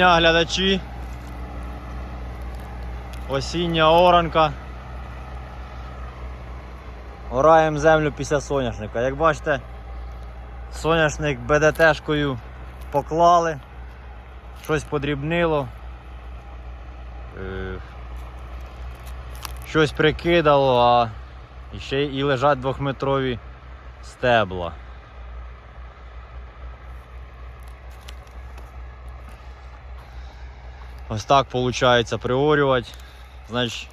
Дня, глядачі. Осіння оранка. Ораємо землю після соняшника. Як бачите, соняшник БДТшкою поклали, щось подрібнило, е, щось прикидало, а ще і лежать двохметрові стебла. Ось так виходить приорювати. Значить,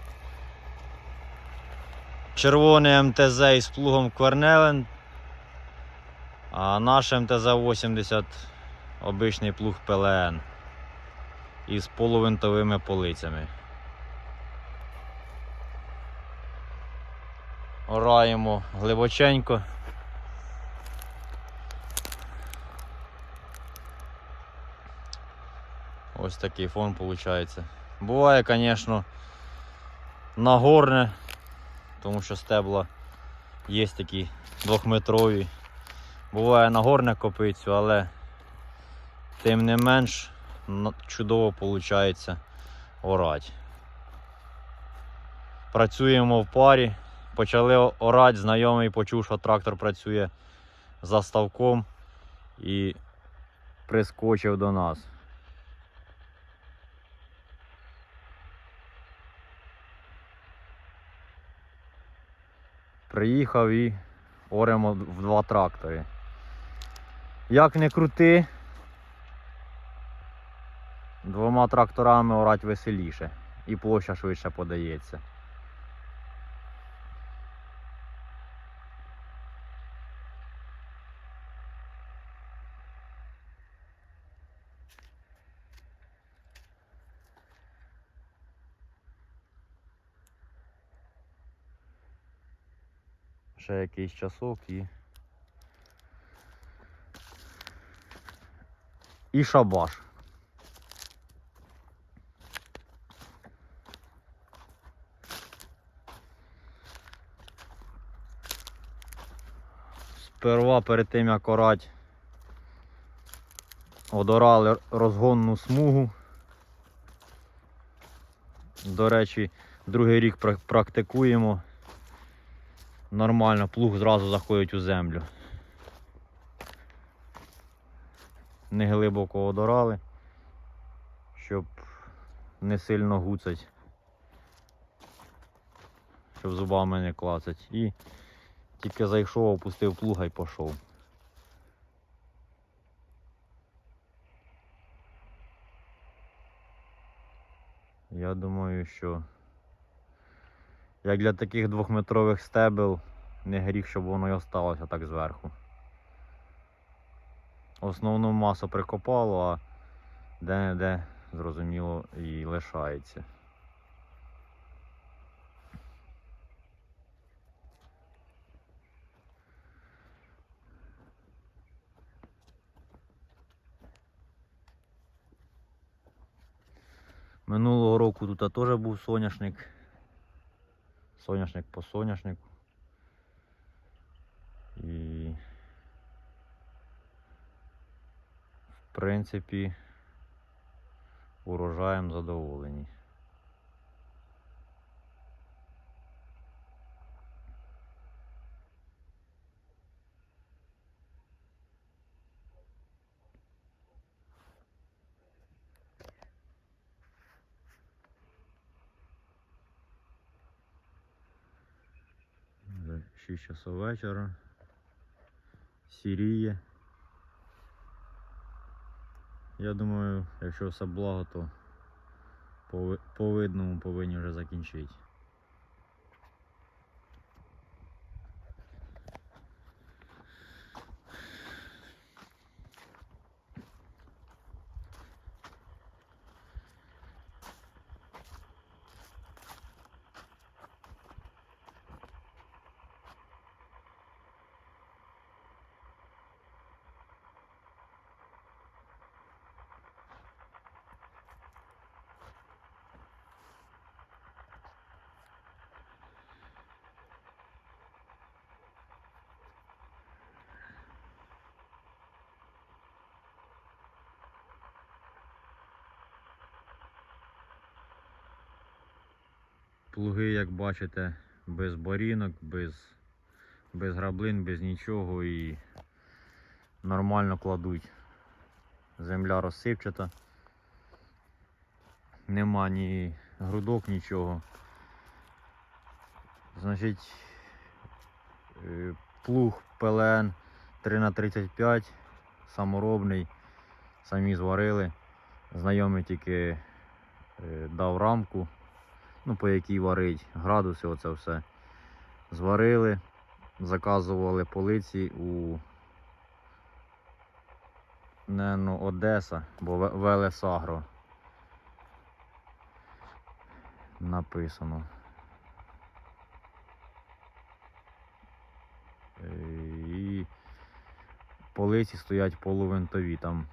червоний МТЗ із плугом Квернелен, а наш МТЗ-80 обичний плуг ПЛН із полувинтовими полицями. Ораємо глибоченько. Ось такий фон виходить. Буває, звісно, нагорне, тому що стебла є такі двохметрові. Буває нагорне копицю, але тим не менш чудово виходить орати. Працюємо в парі. Почали орати, знайомий почув, що трактор працює за ставком і прискочив до нас. Приїхав і оремо в два трактори. Як не крути, двома тракторами орати веселіше і площа швидше подається. Ще якийсь часок і. І шабаш. Сперва перед тим як орать одорали розгонну смугу. До речі, другий рік практикуємо нормально, плуг зразу заходить у землю. Не глибоко одорали, щоб не сильно гуцать, щоб зубами не клацать. І тільки зайшов, опустив плуга і пішов. Я думаю, що як для таких двохметрових стебел не гріх, щоб воно і осталося так зверху. Основну масу прикопало, а де-не-де, зрозуміло, і лишається. Минулого року тут теж був соняшник. Соняшник по соняшнику. І в принципі урожаєм задоволені. Вже 6 часов вечора. Сіріє. Я думаю, якщо все благо, то по видному повинні вже закінчити. Плуги, як бачите, без борінок, без, без граблин, без нічого і нормально кладуть. Земля розсипчата. Нема ні грудок, нічого. Значить, е, плуг ПЛН 3х35, саморобний, самі зварили. Знайомий тільки е, дав рамку, ну, по якій варить, градуси, оце все. Зварили, заказували полиці у Нено Одеса, бо В- Велес написано. І полиці стоять полувинтові. Там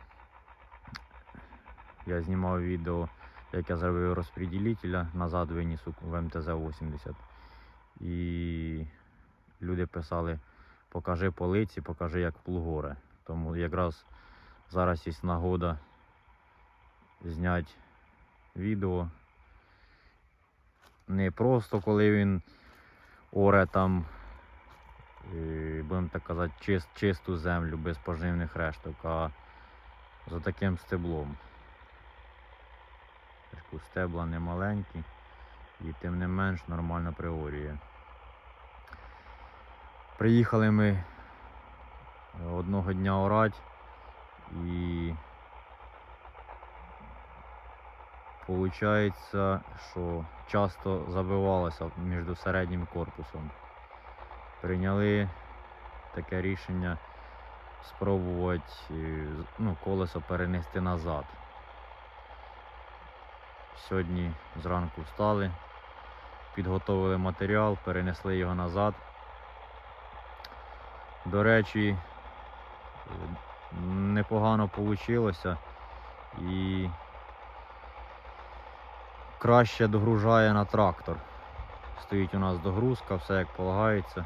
я знімав відео, як я зробив розподілителя, назад виніс в МТЗ-80. І люди писали, покажи полиці, покажи як плугоре. Тому якраз зараз є нагода зняти відео. Не просто коли він оре там, е, будемо так казати, чист, чисту землю без поживних решток, а за таким стеблом. Кажу, Стебла не маленькі і тим не менш нормально приорює. Приїхали ми одного дня орать і Получається, що часто забивалося між середнім корпусом. Прийняли таке рішення спробувати е, ну, колесо перенести назад. Сьогодні зранку встали, підготовили матеріал, перенесли його назад. До речі, е, непогано вийшло і краще догружає на трактор. Стоїть у нас догрузка, все як полагається.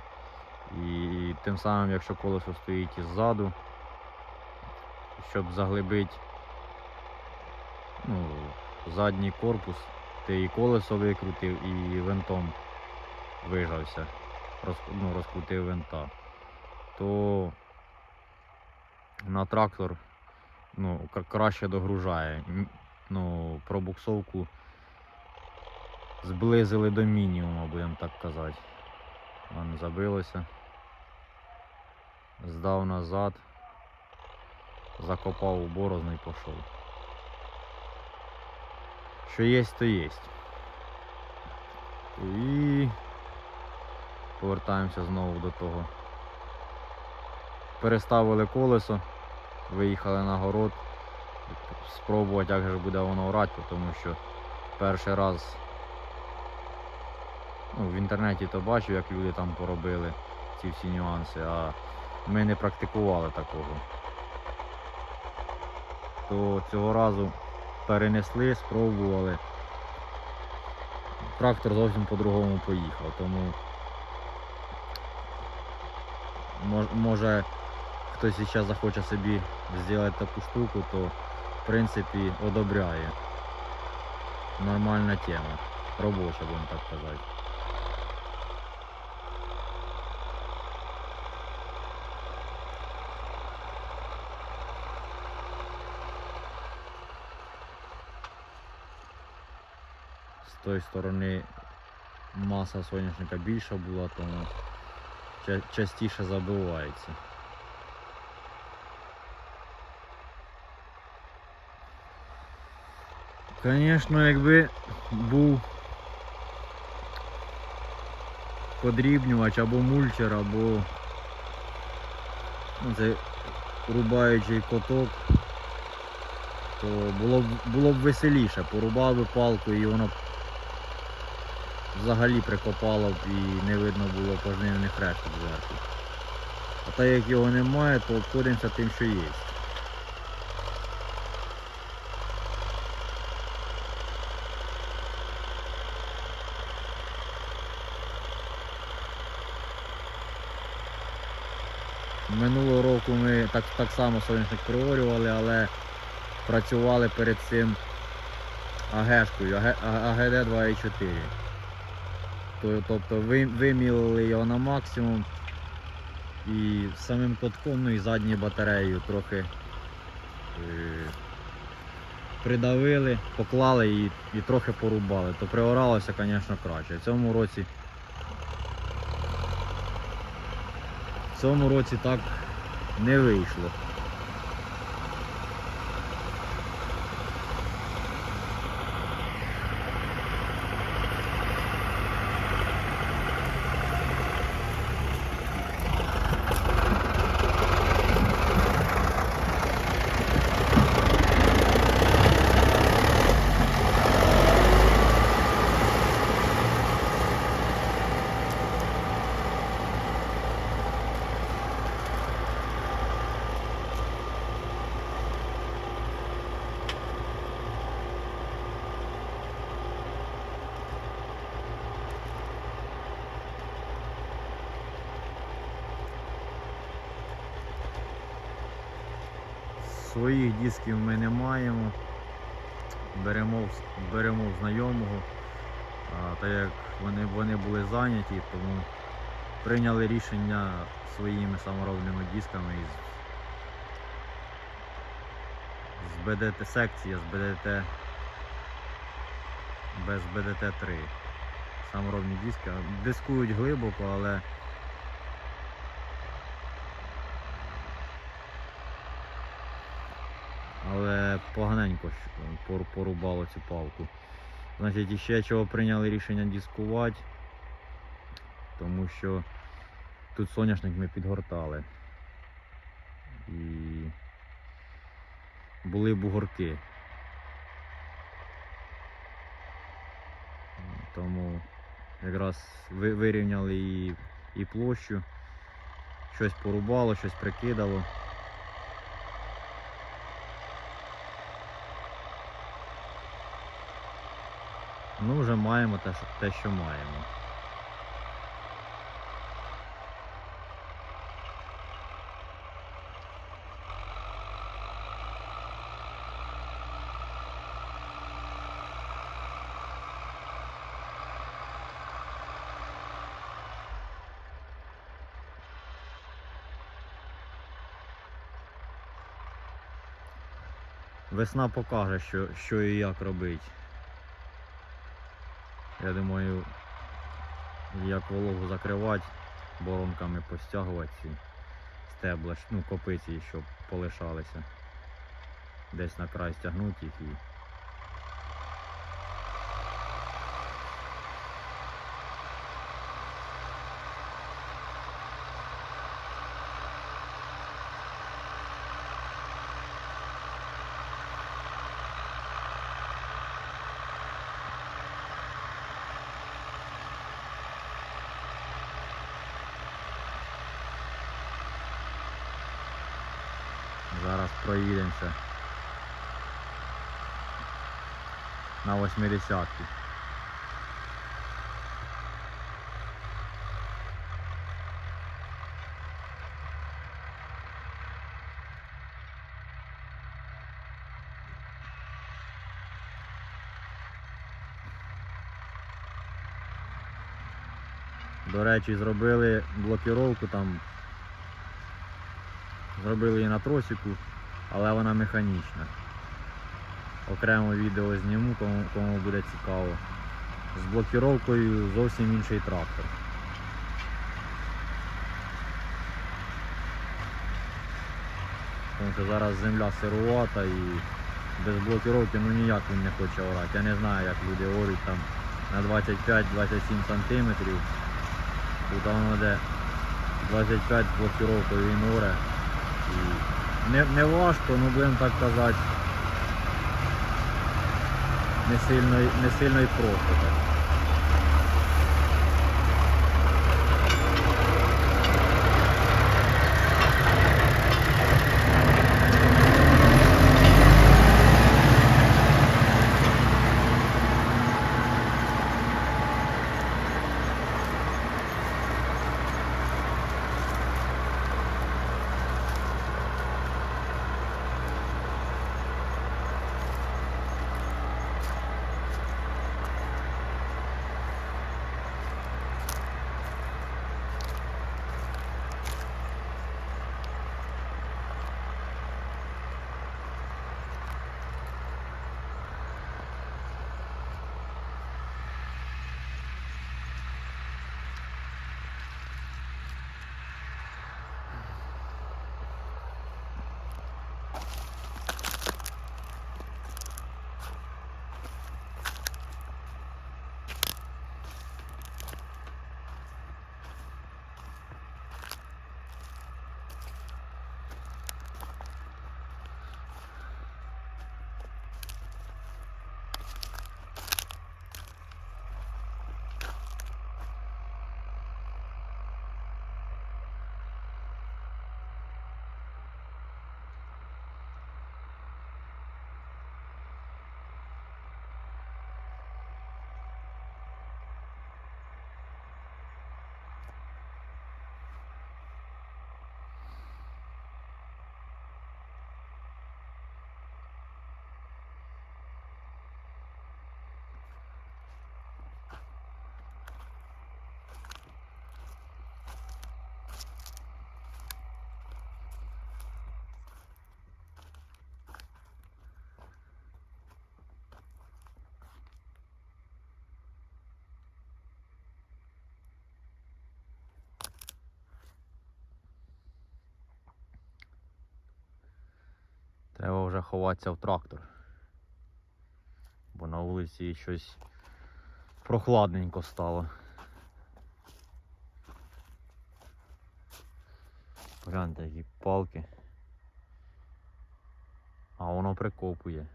І тим самим, якщо колесо стоїть іззаду, щоб заглибити ну, задній корпус, ти і колесо викрутив, і винтом вижався, роз, ну, розкрутив винта, то на трактор ну, краще догружає. Ну, пробуксовку зблизили до мінімуму, будемо так казати. Воно забилося. Здав назад, закопав у борозну і пішов. Що є, то є. І повертаємося знову до того. Переставили колесо, виїхали на город, спробувати, як же буде воно орати, тому що перший раз ну, в інтернеті то бачив, як люди там поробили ці всі нюанси, а ми не практикували такого. То цього разу перенесли, спробували. Трактор зовсім по-другому поїхав, тому може хтось ще захоче собі зробити таку штуку, то в принципі одобряє. Нормальна тема. Робоча, будемо так казати. З тої сторони маса соняшника більша була, ча- частіше забивається. Звісно, якби був подрібнювач або мульчер, або ну, це рубаючий коток, то було б веселіше. Порубав би палку і воно б взагалі прикопало б і не видно було пожнивних решток зверху. А так як його немає, то обходимося тим, що є. Минулого року ми так, так само соняшник приорювали, але працювали перед цим АГшкою, АГ- АГД 2.4. То- Тобто ви- вимілили його на максимум і самим кутком, ну і задньою батареєю трохи е, придавили, поклали і, і трохи порубали. То приоралося, звісно, краще. В цьому році. В цьому році так не вийшло. Своїх дисків ми не маємо. Беремо, беремо знайомого. А, так як вони, вони були зайняті, тому прийняли рішення своїми саморобними дисками із, з БДТ секція, з БДТ без БДТ-3. Саморобні диски. Дискують глибоко, але але поганенько порубало цю палку. Значить, іще чого прийняли рішення дискувати, тому що тут соняшник ми підгортали. І були бугорки. Тому якраз вирівняли і, і площу, щось порубало, щось прикидало. Ну, вже маємо те, те, що маємо. Весна покаже, що, що і як робить. Я думаю, як вологу закривати, боронками постягувати ці стебла, ну, копиці, щоб полишалися. Десь на край стягнути їх і. Зараз проїдемося. На 80 До речі, зробили блокіровку там. Зробили її на тросику, але вона механічна. Окремо відео зніму, кому, кому буде цікаво. З блокіровкою зовсім інший трактор. Тому що зараз земля сирувата і без блокіровки ну ніяк він не хоче орати. Я не знаю, як люди орють там на 25-27 сантиметрів. Тут воно де 25 блокіровкою він оре. І не, не важко, ну будемо так казати. Не сильно, не сильно і просто так. Треба вже ховатися в трактор. Бо на вулиці щось прохладненько стало. Гляньте, які палки. А воно прикопує.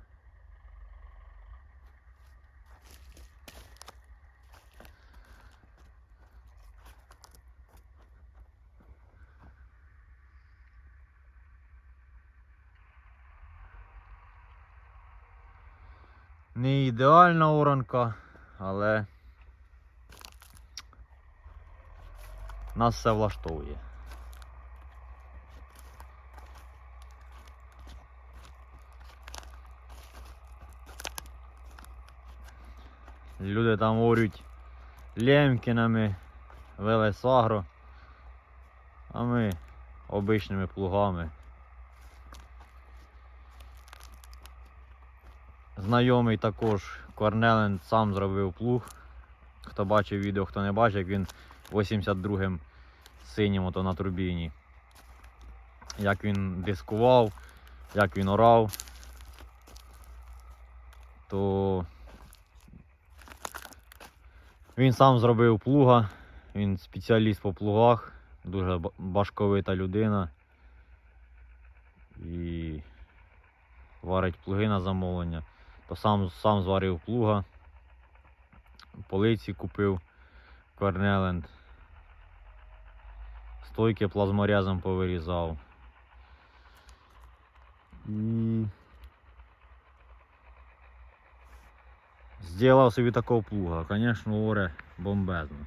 Не ідеальна оранка, але нас все влаштовує. Люди там орють лемкінами, велесагро, а ми обичними плугами. Знайомий також Корнелен сам зробив плуг. Хто бачив відео, хто не бачив, як він 82-м синім ото на турбіні. Як він дискував, як він орав, то він сам зробив плуга, він спеціаліст по плугах, дуже башковита людина. І варить плуги на замовлення. То сам, сам зварив плуга, полиці купив Корнеленд, стойки плазморезом повирізав. І Сделав собі такого плуга, звісно, оре бомбезно.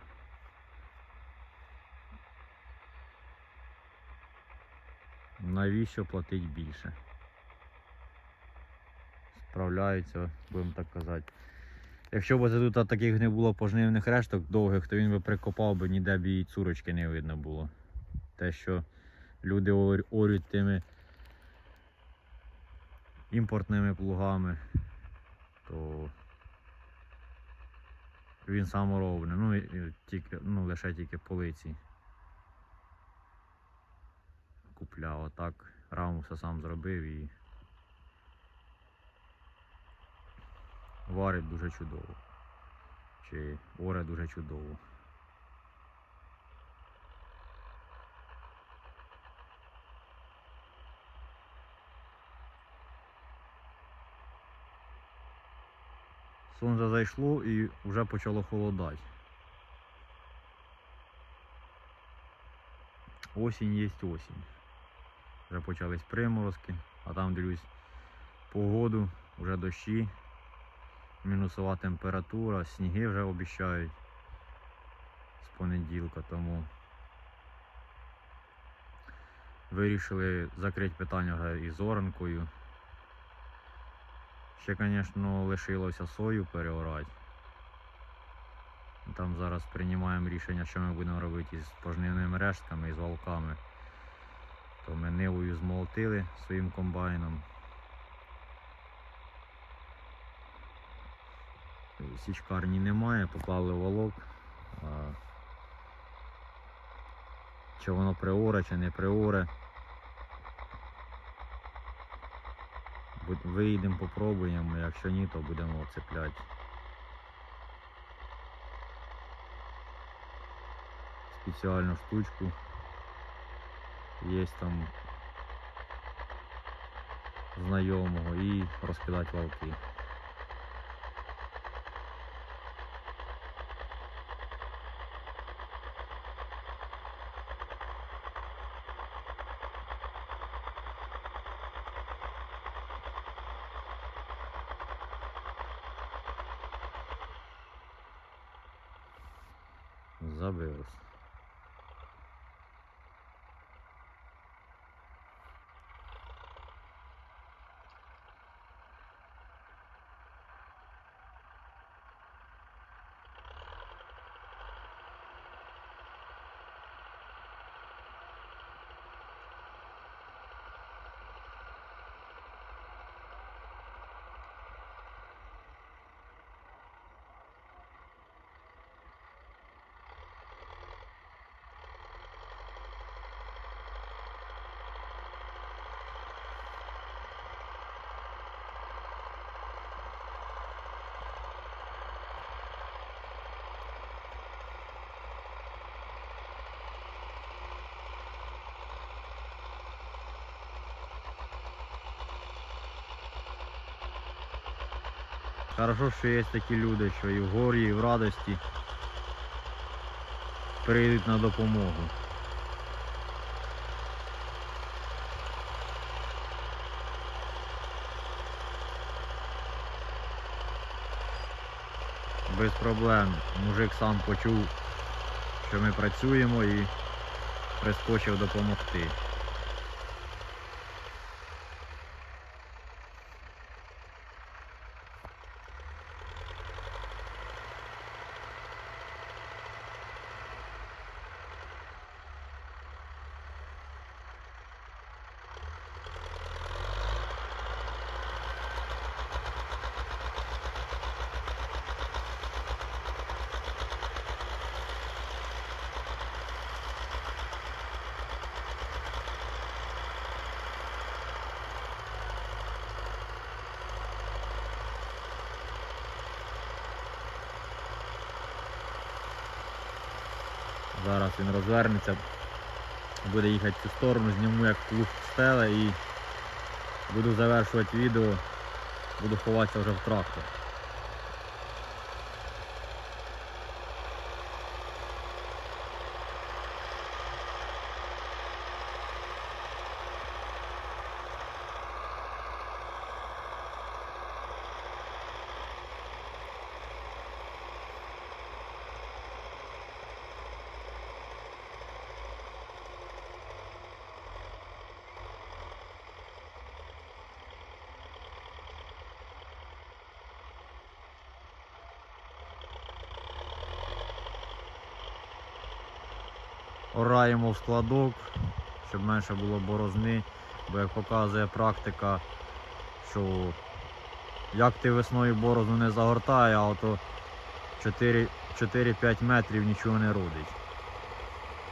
Навіщо платить більше? Справляються, будемо так казати. Якщо б тут таких не було пожнивних решток довгих, то він би прикопав би, ніде б і цурочки не видно було. Те, що люди ор- орють тими імпортними плугами, то він саморобний, ну, тільки, ну лише тільки полиці. Купляв, а так раму все сам зробив і варить дуже чудово. Чи оре дуже чудово. Сонце зайшло і вже почало холодати. Осінь є осінь. Вже почались приморозки, а там дивлюсь погоду, вже дощі, мінусова температура, сніги вже обіцяють з понеділка, тому вирішили закрити питання вже із оранкою. Ще, звісно, лишилося сою переорати. Там зараз приймаємо рішення, що ми будемо робити із пожнивними рештками і з валками. То ми нивою змолотили своїм комбайном. Січкарні немає, поклали валок. А чи воно приоре, чи не приоре. Виїдемо, попробуємо, якщо ні, то будемо оцепляти. Спеціальну штучку. Є там знайомого і розкидати валки. Забилось. Хорошо, що є такі люди, що і в горі, і в радості прийдуть на допомогу. Без проблем. Мужик сам почув, що ми працюємо і прискочив допомогти. Зараз він розвернеться, буде їхати в цю сторону, зніму як плуг стеле і буду завершувати відео, буду ховатися вже в трактор. Ораємо в складок, щоб менше було борозни, бо як показує практика, що як ти весною борозну не загортає, а ото 4 4-5 метрів нічого не родить.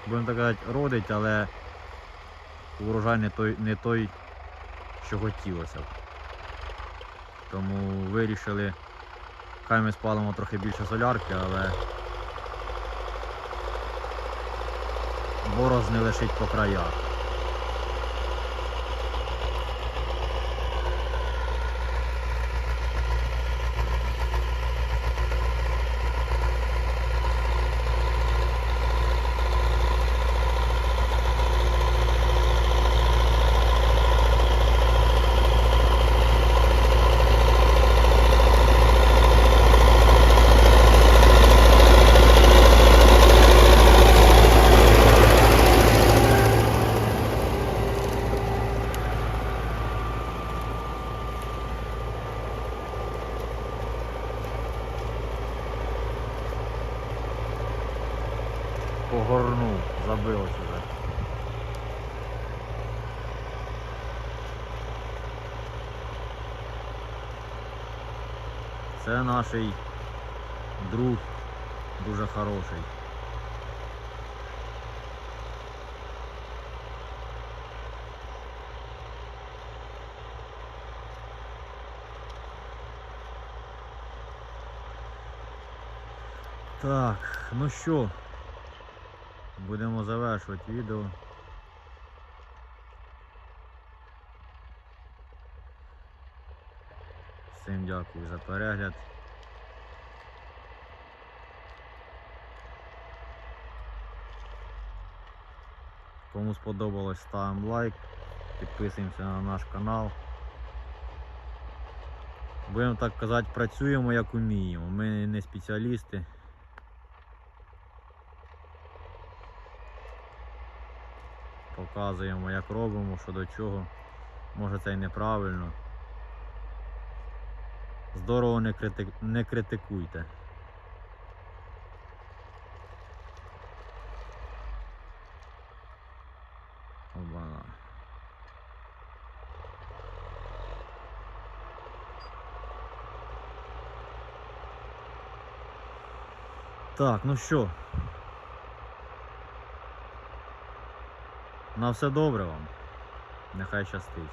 Будемо так казати, родить, але урожай не той, не той, що хотілося б. Тому вирішили, хай ми спалимо трохи більше солярки, але борозни лишить по краях. Погорнув, забилось уже. Це наш друг дуже хороший. Так, ну що, будемо завершувати відео. Всім дякую за перегляд. Кому сподобалось, ставимо лайк, підписуємося на наш канал. Будемо так казати, працюємо як уміємо. Ми не спеціалісти. Показуємо, як робимо, що до чого. Може це і неправильно. Здорово не, крити... не критикуйте. Так, ну що? На все добре вам. Нехай щастить.